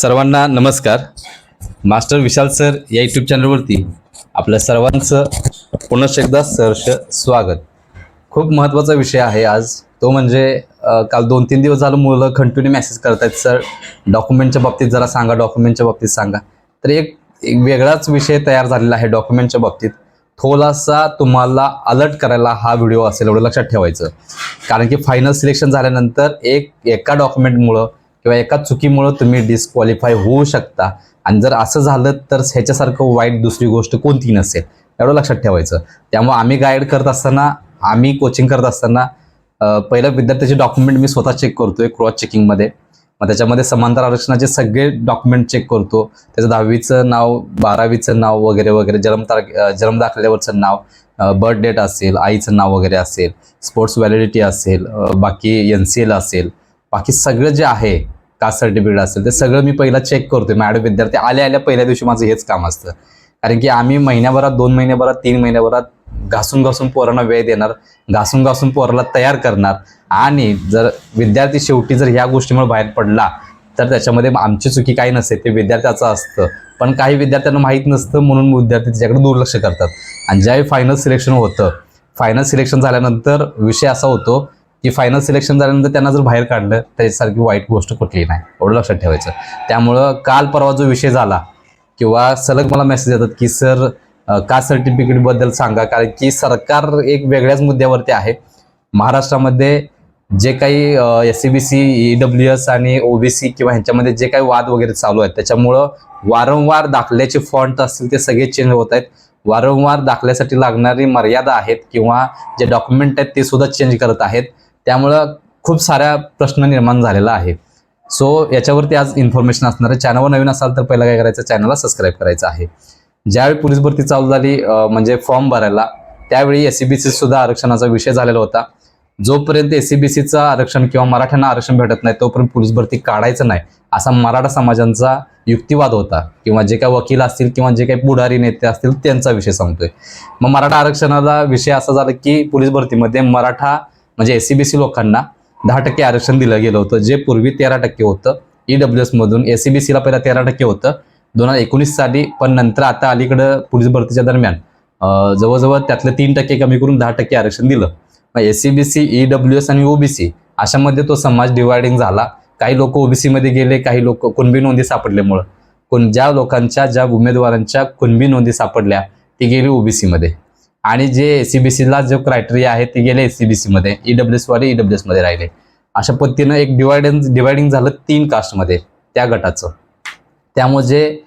सर्वांना नमस्कार. Master Vishal sir या यूट्यूब चॅनलवरती आपल्या सर्वांचं पुनश्च एकदा सहर्ष स्वागत. खूप महत्त्वाचा विषय आहे आज. तो म्हणजे काल दोन तीन दिवस झालं मुलं कंटिन्यू मेसेज करत आहेत सर डॉक्युमेंटच्या बाबतीत जरा सांगा डॉक्युमेंटच्या बाबतीत सांगा. तर एक एक वेगळाच विषय तयार झालेला आहे डॉक्युमेंटच्या बाबतीत. थोडासा तुम्हाला अलर्ट करायला हा व्हिडिओ असेल एवढं लक्षात ठेवायचं. कारण की फायनल सिलेक्शन झाल्यानंतर एक एका डॉक्युमेंटमुळं किंवा एका चुकीमुळं तुम्ही डिस्क्वालिफाय होऊ शकता. आणि जर असं झालं तर ह्याच्यासारखं वाईट दुसरी गोष्ट कोणती नसेल. एवढं लक्षात ठेवायचं. त्यामुळे आम्ही गाईड करत असताना आम्ही कोचिंग करत असताना पहिलं विद्यार्थ्याचे डॉक्युमेंट मी स्वतः चेक करतोय क्रॉस चेकिंगमध्ये मग त्याच्यामध्ये समांतर आरक्षणाचे सगळे डॉक्युमेंट चेक करतो. त्याचं दहावीचं नाव बारावीचं नाव वगैरे वगैरे जन्मतार जन्म दाखल्यावरचं नाव बर्थ डेट असेल आईचं नाव वगैरे असेल स्पोर्ट्स व्हॅलिडिटी असेल बाकी एन सी एल असेल. बाकी सगळं जे आहे कास्ट सर्टिफिकेट असेल ते सगळं मी पहिला चेक करतोय. मॅडम विद्यार्थी आल्या आल्या पहिल्या दिवशी माझं हेच काम असतं. कारण की आम्ही महिन्याभरात दोन महिन्याभरात तीन महिन्याभरात घासून घासून पोरांना वेळ देणार घासून घासून पोराला तयार करणार. आणि जर विद्यार्थी शेवटी जर ह्या गोष्टीमुळे बाहेर पडला तर त्याच्यामध्ये आमची चुकी काही नसते ते विद्यार्थ्याचं असतं. पण काही विद्यार्थ्यांना माहीत नसतं म्हणून विद्यार्थी त्याच्याकडे दुर्लक्ष करतात. आणि ज्यावेळी फायनल सिलेक्शन होतं फायनल सिलेक्शन झाल्यानंतर विषय असा होतो की फायनल सिलेक्शन झाल्यानंतर त्यांना जर बाहेर काढलं त्याच्यासारखी वाईट गोष्ट कुठली नाही. एवढं लक्षात ठेवायचं. त्यामुळं काल परवा जो विषय झाला किंवा सलग मला मेसेज येतात की सर का सर्टिफिकेटबद्दल सांगा? कारण की सरकार एक वेगळ्याच मुद्द्यावरती आहे. महाराष्ट्रामध्ये जे काही S C B C E W S आणि ओबीसी किंवा ह्यांच्यामध्ये जे काही वाद वगैरे चालू आहेत त्याच्यामुळं वारंवार दाखल्याचे फॉन्ट असतील ते सगळे चेंज होत आहेत. वारंवार दाखल्यासाठी लागणारी मर्यादा आहेत किंवा जे डॉक्युमेंट आहेत ते सुद्धा चेंज करत आहेत. त्यामुळं खूप साऱ्या प्रश्न निर्माण झालेला आहे. सो याच्यावरती आज इन्फॉर्मेशन असणार आहे. चॅनलवर नवीन असाल तर पहिला काय करायचं? चॅनलला सबस्क्राईब करायचं आहे. ज्यावेळी पोलीस भरती चालू झाली म्हणजे फॉर्म भरायला त्यावेळी एस सी बी सी सुद्धा आरक्षणाचा विषय झालेला होता. जोपर्यंत एस सी बी सीचं आरक्षण किंवा मराठ्यांना आरक्षण भेटत नाही तोपर्यंत पोलीस भरती काढायचं नाही असा मराठा समाजांचा युक्तिवाद होता. किंवा जे काही वकील असतील किंवा जे काही पुढारी नेते असतील त्यांचा विषय सांगतोय. मग मराठा आरक्षणाला विषय असा झाला की पोलीस भरतीमध्ये मराठा म्हणजे एस सी बी सी लोकांना दहा टक्के आरक्षण दिलं गेलं होतं. जे पूर्वी तेरा टक्के होतं ई डब्ल्यू एसमधून एस सी बी सीला पहिला तेरा टक्के होतं. दोन हजार एकोणीस साली पण नंतर आता अलीकडं पोलीस भरतीच्या दरम्यान जवळजवळ त्यातलं तीन टक्के कमी करून दहा टक्के आरक्षण दिलं. मग S C B C E W S आणि ओबीसी अशामध्ये तो समाज डिवायडिंग झाला. काही लोक ओबीसी मध्ये गेले काही लोक कुणबी नोंदी सापडल्यामुळं. कोण ज्या लोकांच्या ज्या उमेदवारांच्या कुणबी नोंदी सापडल्या ती गेली ओबीसी मध्ये. आणि जे एस सी बी सीला जो क्रायटेरिया आहे ते गेले एस सी बी सीमध्ये ई वाले ई मध्ये राहिले. अशा पद्धतीनं एक डिवायडन्स डिवायडिंग झालं तीन कास्टमध्ये त्या गटाचं. त्यामुळे जे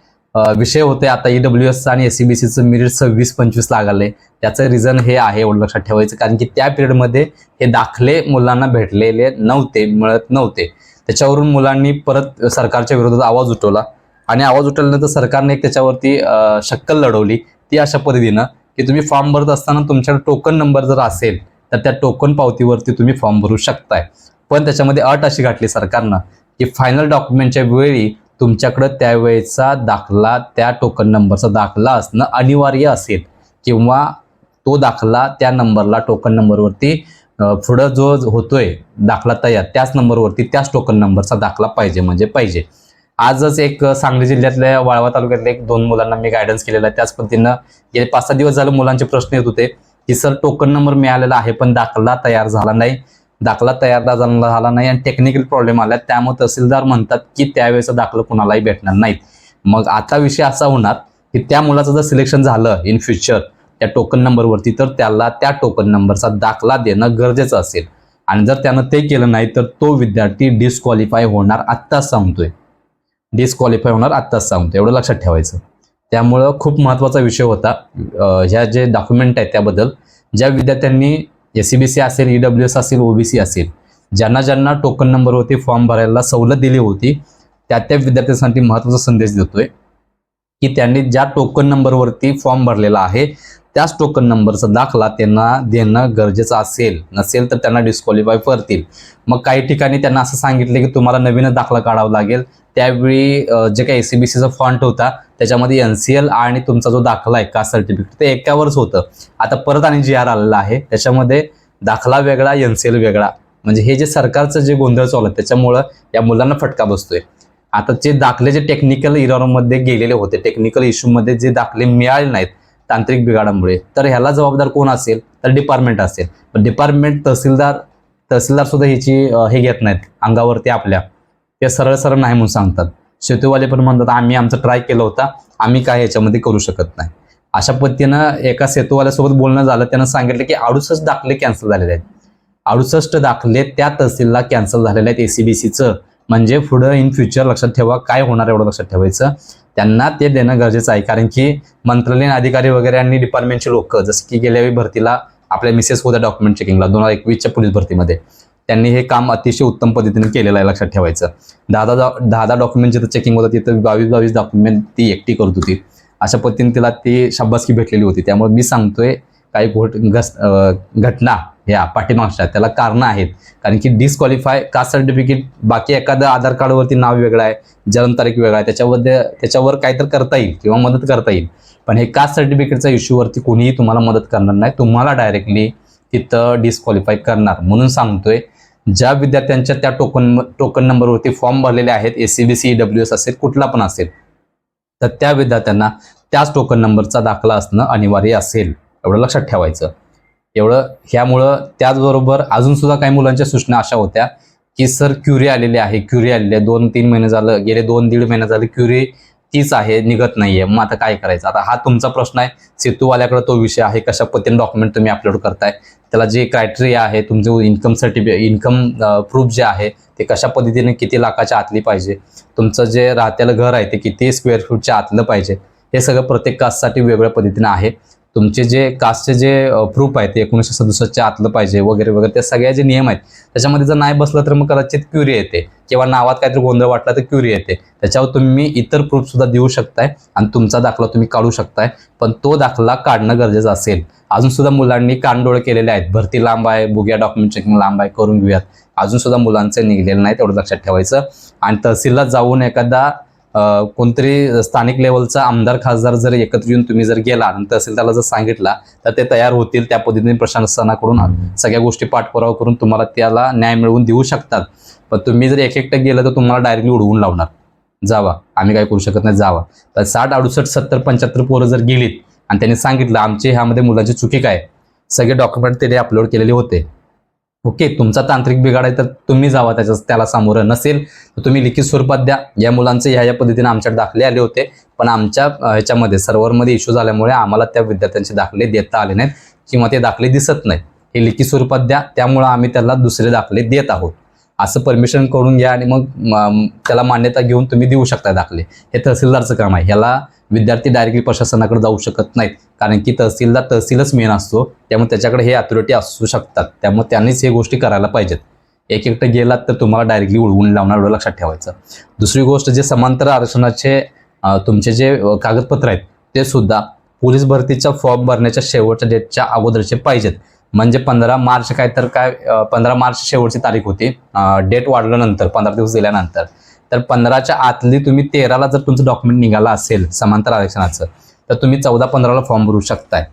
विषय होते आता ई डब्ल्यू एस आणि एस सी बी सीचं मिरिट सव्वीस पंचवीस लागले. त्याचं रिझन हे आहे एवढं लक्षात ठेवायचं. कारण की त्या पिरियडमध्ये हे दाखले मुलांना भेटलेले नव्हते मिळत नव्हते. त्याच्यावरून मुलांनी परत सरकारच्या विरोधात आवाज उठवला. आणि आवाज उठवल्यानंतर सरकारने एक त्याच्यावरती शक्कल लढवली. ती अशा पद्धतीनं की तुम्ही फॉर्म भरत असताना तुमच्याकडे टोकन नंबर जर असेल तर त्या टोकन पावतीवरती तुम्ही फॉर्म भरू शकताय. पण त्याच्यामध्ये अट अशी घातली सरकारनं की फायनल डॉक्युमेंटच्या वेळी तुमच्याकडं त्यावेळेचा दाखला त्या टोकन नंबरचा दाखला असणं अनिवार्य असेल. किंवा तो दाखला त्या नंबरला टोकन नंबरवरती पुढं जो होतोय दाखला तयार त्याच नंबरवरती त्याच टोकन नंबरचा दाखला पाहिजे म्हणजे पाहिजे. आजच एक सांगली जिल्ह्यातल्या वाळवा तालुक्यातल्या एक दोन मुलांना मी गायडन्स केलेला आहे. त्याच पद्धतीनं गेले पाच सहा दिवस झालं मुलांचे प्रश्न येत होते की सर टोकन नंबर मिळालेला आहे पण दाखला तयार झाला नाही. दाखला तयार झाला झाला नाही आणि टेक्निकल प्रॉब्लेम आला त्यामुळे तहसीलदार म्हणतात की त्यावेळेचा दाखला कुणालाही भेटणार नाहीत. मग आता विषय असा होणार की त्या मुलाचं जर सिलेक्शन झालं इन फ्युचर त्या टोकन नंबरवरती तर त्याला त्या टोकन नंबरचा दाखला देणं गरजेचं असेल. आणि जर त्यानं ते केलं नाही तर तो विद्यार्थी डिस्क्वालिफाय होणार आत्ताच सांगतोय. डिस्क्वालिफाय होणार आत्ताच सांगतो. एवढं लक्षात ठेवायचं. त्यामुळं खूप महत्त्वाचा विषय होता. ह्या जे डॉक्युमेंट आहेत त्याबद्दल ज्या विद्यार्थ्यांनी एस सी बी सी असेल ई डब्ल्यू एस असेल ओबीसी असेल ज्यांना ज्यांना टोकन नंबरवरती फॉर्म भरायला सवलत दिली होती त्या त्या विद्यार्थ्यांसाठी महत्त्वाचा संदेश देतोय की त्यांनी ज्या टोकन नंबरवरती फॉर्म भरलेला आहे त्याच टोकन नंबरचा दाखला त्यांना देणं गरजेचं असेल नसेल तर त्यांना डिस्क्वालिफाय करतील. मग काही ठिकाणी त्यांना असं सांगितलं की तुम्हाला नवीनच दाखला काढावा लागेल त्यावेळी जे काही एसीबीसीचा फॉन्ट होता त्याच्यामध्ये एन सी एल आणि तुमचा जो दाखला आहे कास्ट सर्टिफिकेट ते एकावरच होतं. आता परत आणि जी आर आलेला आहे. त्याच्यामध्ये दाखला वेगळा एन सी एल वेगळा. म्हणजे हे जे सरकारचं जे गोंधळ चालू आहे त्याच्यामुळं या मुलांना फटका बसतोय. आता जे दाखले जे टेक्निकल इरॉरमध्ये गेलेले होते टेक्निकल इश्यूमध्ये जे दाखले मिळाले नाहीत तांत्रिक बिघाडामुळे तर ह्याला जबाबदार कोण असेल? तर डिपार्टमेंट असेल. पण डिपार्टमेंट तहसीलदार तहसीलदार सुद्धा ह्याची हे घेत नाहीत अंगावरती आपल्या. ते सरळ सरळ नाही म्हणून सांगतात. शेतीवाले पण म्हणतात आम्ही आमचं ट्राय केलं होता. आम्ही काय याच्यामध्ये करू शकत नाही. अशा पद्धतीनं एका सेतूवाल्यासोबत बोलणं झालं. त्यानं सांगितलं की अडुसष्ट दाखले कॅन्सल झालेले आहेत. अडुसष्ट दाखले त्या तहसीलला कॅन्सल झालेले आहेत एसीबीसीचं म्हणजे पुढं इन फ्युचर लक्षात ठेवा काय होणार एवढं लक्षात ठेवायचं. त्यांना ते देणं गरजेचं आहे. कारण की मंत्रालयीन अधिकारी वगैरे आणि डिपार्टमेंटचे लोक जसं की गेल्यावेळी भरतीला आपल्या मिसेस होत्या डॉक्युमेंट चेकिंगला दोन हजार एकवीसच्या पोलीस भरतीमध्ये. त्यांनी हे काम अतिशय उत्तम पद्धतीने केलेलं आहे लक्षात ठेवायचं. दहा दहा दहा दहा डॉक्युमेंट जिथं चेकिंग होतं तिथं बावीस बावीस डॉक्युमेंट ती एकटी करत होती. अशा पद्धतीने तिला ती शाब्बासकी भेटलेली होती. त्यामुळे मी सांगतोय काही घोट घस घटना ह्या पाठीमागच्या त्याला कारणं आहेत. कारण की डिस्क्वालिफाय कास्ट सर्टिफिकेट बाकी एखादं आधार कार्डवरती नाव वेगळं आहे जन्मतारीख वेगळा आहे त्याच्यामध्ये त्याच्यावर काहीतरी करता येईल किंवा मदत करता येईल. पण हे कास्ट सर्टिफिकेटच्या इश्यूवरती कोणीही तुम्हाला मदत करणार नाही. तुम्हाला डायरेक्टली तिथं डिस्क्वालिफाय करणार. म्हणून सांगतोय ज्या विद्यार्थ्यांच्या त्या टोकन टोकन नंबरवरती फॉर्म भरलेले आहेत A C B C W S असेल कुठला पण असेल तर त्या विद्यार्थ्यांना त्याच टोकन नंबरचा दाखला असणं अनिवार्य असेल एवढं लक्षात ठेवायचं. एवढं ह्यामुळं त्याचबरोबर अजून सुद्धा काही मुलांच्या सूचना अशा होत्या की सर क्युरी आलेली आहे क्युरी आलेली आहे दोन तीन महिने झालं गेले दोन दीड महिने झाले क्युरी तीच आहे निघत नाहीये. मग आता काय करायचं? आता हा तुमचा प्रश्न आहे. सेतूवाल्याकडे तो विषय आहे. कशा पद्धतीने डॉक्युमेंट तुम्ही अपलोड करताय? त्याला जे क्रायटेरिया आहे तुमचं इन्कम सर्टिफिकेट इन्कम प्रूफ जे आहे ते कशा पद्धतीने किती लाखाच्या आतली पाहिजे? तुमचं जे राहत्याला घर आहे ते किती स्क्वेअर फूटच्या आतलं पाहिजे? हे सगळं प्रत्येक कास्टसाठी वेगळ्या पद्धतीनं आहे. तुमचे जे कास्टचे जे प्रूफ आहे ते एकोणीसशे सदुसष्टच्या आतलं पाहिजे वगैरे वगैरे त्या सगळ्या जे नियम आहेत त्याच्यामध्ये जर नाही बसलं तर मग कदाचित क्युरी येते. किंवा नावात काहीतरी गोंधळ वाटला तर क्युरी येते. त्याच्यावर तुम्ही इतर प्रूफ सुद्धा देऊ शकताय आणि तुमचा दाखला तुम्ही काढू शकताय. पण तो दाखला काढणं गरजेचं असेल. अजून सुद्धा मुलांनी कानडोळे केलेले आहेत. भरती लांब आहे बुग्या डॉक्युमेंट चेकिंग लांब आहे करून घेऊयात. अजून सुद्धा मुलांचं निघलेलं नाही तेवढं लक्षात ठेवायचं. आणि तहसीलला जाऊन एखादा कोणतरी स्थानिक लेवलचा आमदार खासदार जर एकत्र येऊन तुम्ही जर गेला आणि त्याला जर सांगितला तर ते तयार होतील त्या पद्धतीने प्रशासनाकडून सगळ्या गोष्टी पाठपुरावा करून तुम्हाला त्याला न्याय मिळवून देऊ शकतात. पण तुम्ही जर एक एकटं गेलं तर तुम्हाला डायरेक्टली उडवून लावणार. जावा. आम्ही काय करू शकत नाही जावा. तर साठ अडुसष्ट सत्तर पंच्याहत्तर पोरं जर गेलीत आणि त्यांनी सांगितलं आमचे ह्यामध्ये मुलांची चुकी काय? सगळे डॉक्युमेंट त्याने अपलोड केलेले होते. ओके तुमचा तांत्रिक बिघाड आहे तर तुम्ही जावा त्याच्या त्याला सामोरं नसेल. तर तुम्ही लिखित स्वरूपात द्या. या मुलांचे ह्या या पद्धतीने आमच्याकडे दाखले आले होते पण आमच्या ह्याच्यामध्ये सर्व्हरमध्ये इश्यू झाल्यामुळे आम्हाला त्या विद्यार्थ्यांचे दाखले देता आले नाहीत किंवा ते दाखले दिसत नाहीत. हे लिखित स्वरूपात द्या त्यामुळं आम्ही त्याला दुसरे दाखले देत आहोत. असं परमिशन करून घ्या आणि मग त्याला मान्यता घेऊन तुम्ही देऊ शकता दाखले. हे तहसीलदारचं काम आहे. ह्याला विद्यार्थी डायरेक्टली प्रशासनाकडे जाऊ शकत नाहीत. कारण की तहसीलदार तहसीलच मेन असतो. त्यामुळे त्याच्याकडे हे अथॉरिटी असू शकतात. त्यामुळे त्यांनीच हे गोष्टी करायला पाहिजेत. एक एकटं गेलात तर तुम्हाला डायरेक्टली उडवून लावणार एवढं लक्षात ठेवायचं. दुसरी गोष्ट जे समांतर आरक्षणाचे तुमचे जे कागदपत्र आहेत ते सुद्धा पोलीस भरतीचा फॉर्म भरण्याच्या शेवटच्या डेटच्या अगोदरचे पाहिजेत. म्हणजे पंधरा मार्च काय तर काय पंधरा मार्च शेवटची तारीख होती. डेट वाढल्यानंतर पंधरा दिवस दिल्यानंतर. तर पंधराच्या आतली तुम्ही तेराला जर तुमचं डॉक्युमेंट निघाला असेल समांतर आरक्षणाचं तर तुम्ही चौदा पंधराला फॉर्म भरू शकताय.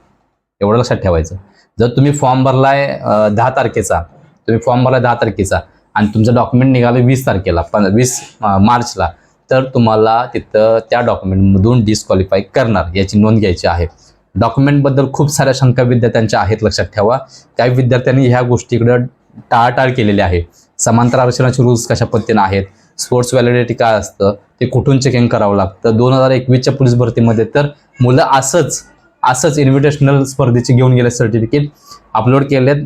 एवढं लक्षात ठेवायचं. जर तुम्ही फॉर्म भरलाय दहा तारखेचा तुम्ही फॉर्म भरलाय दहा तारखेचा आणि तुमचं डॉक्युमेंट निघालं वीस तारखेला पण वीस मार्चला तर तुम्हाला तिथं त्या डॉक्युमेंटमधून डिस्क्वालिफाय करणार याची नोंद घ्यायची आहे. डॉक्युमेंटबद्दल खूप साऱ्या शंका विद्यार्थ्यांच्या आहेत लक्षात ठेवा. काही विद्यार्थ्यांनी ह्या गोष्टीकडं टाळाटाळ केलेली आहे. समांतर आरक्षणाचे रूल्स कशा पद्धतीने आहेत? स्पोर्ट्स व्हॅलिडिटी काय असतं? ते कुठून चेकिंग करावं लागतं? दोन हजार एकवीसच्या पोलीस भरतीमध्ये तर मुलं असंच असंच इन्व्हिटेशनल स्पर्धेचे घेऊन गेले सर्टिफिकेट अपलोड केलेत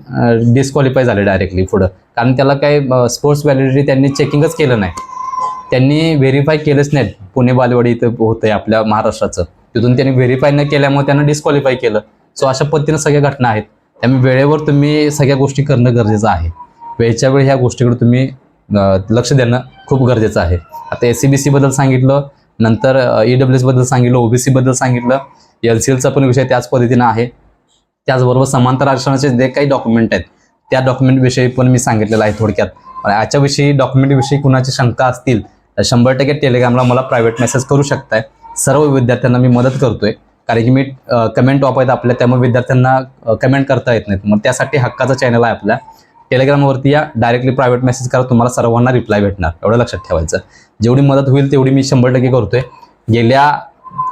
डिस्क्वालिफाय झाले डायरेक्टली पुढं. कारण त्याला काय स्पोर्ट्स व्हॅलिडिटी त्यांनी चेकिंगच केलं नाही. त्यांनी व्हेरीफाय केलंच नाहीत. पुणे बालेवाडी इथं होतंय आपल्या महाराष्ट्राचं. तिथून त्यांनी व्हेरीफाय न केल्यामुळे त्यांना डिस्क्वालिफाय केलं. सो अशा पद्धतीनं सगळ्या घटना आहेत. त्यामुळे वेळेवर तुम्ही सगळ्या गोष्टी करणं गरजेचं आहे. वेळच्या वेळी ह्या गोष्टीकडे तुम्ही लक्ष देणं खूप गरजेचं आहे. आता एस सी बी सीबद्दल सांगितलं नंतर ई डब्ल्यू एसबद्दल सांगितलं ओ बी सीबद्दल सांगितलं एल सी एलचा पण विषय त्याच पद्धतीनं आहे. त्याचबरोबर समांतर आरक्षणाचे जे काही डॉक्युमेंट आहेत त्या डॉक्युमेंटविषयी पण मी सांगितलेलं आहे थोडक्यात. याच्याविषयी डॉक्युमेंटविषयी कुणाची शंका असतील तर शंभर टक्के टेलिग्रामला मला प्रायव्हेट मेसेज करू शकताय. सर्व विद्यार्थ्यांना मी मदत करतोय. कारण की मी कमेंट वापरत आपल्या त्यामुळे विद्यार्थ्यांना कमेंट करता येत नाहीत. मग त्यासाठी हक्काचा चॅनल आहे आपल्या टेलिग्रामवरती या डायरेक्टली प्रायव्हेट मेसेज करा तुम्हाला सर्वांना रिप्लाय भेटणार. एवढं लक्षात ठेवायचं. जेवढी मदत होईल तेवढी मी शंभर टक्के करतोय. गेल्या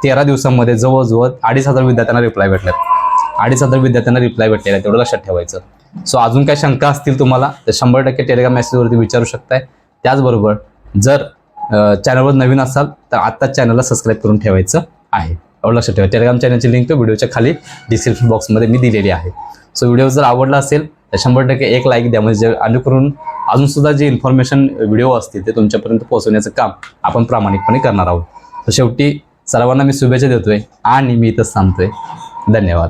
तेरा दिवसांमध्ये जवळजवळ अडीच हजार विद्यार्थ्यांना रिप्लाय भेटल्यात अडीच हजार विद्यार्थ्यांना रिप्लाय भेटलेला आहे तेवढं लक्षात ठेवायचं. सो अजून काय शंका असतील तुम्हाला तर शंभर टक्के टेलिग्राम मेसेजवरती विचारू शकताय. त्याचबरोबर जर चॅनलवर नवीन असाल तर आत्ताच चॅनलला सबस्क्राईब करून ठेवायचं आहे. एवढं लक्षात ठेवा. टेलिग्राम चॅनलची लिंक व्हिडिओच्या खाली डिस्क्रिप्शन बॉक्समध्ये मी दिलेली आहे. सो व्हिडिओ जर आवडला असेल तर शंभर टक्के एक लाईक द्या. म्हणजे अनुकरून अजूनसुद्धा जे इन्फॉर्मेशन व्हिडिओ असतील ते तुमच्यापर्यंत पोहोचवण्याचं काम आपण प्रामाणिकपणे करणार आहोत. तर शेवटी सर्वांना मी शुभेच्छा देतोय आणि मी इथंच थांबतोय. धन्यवाद.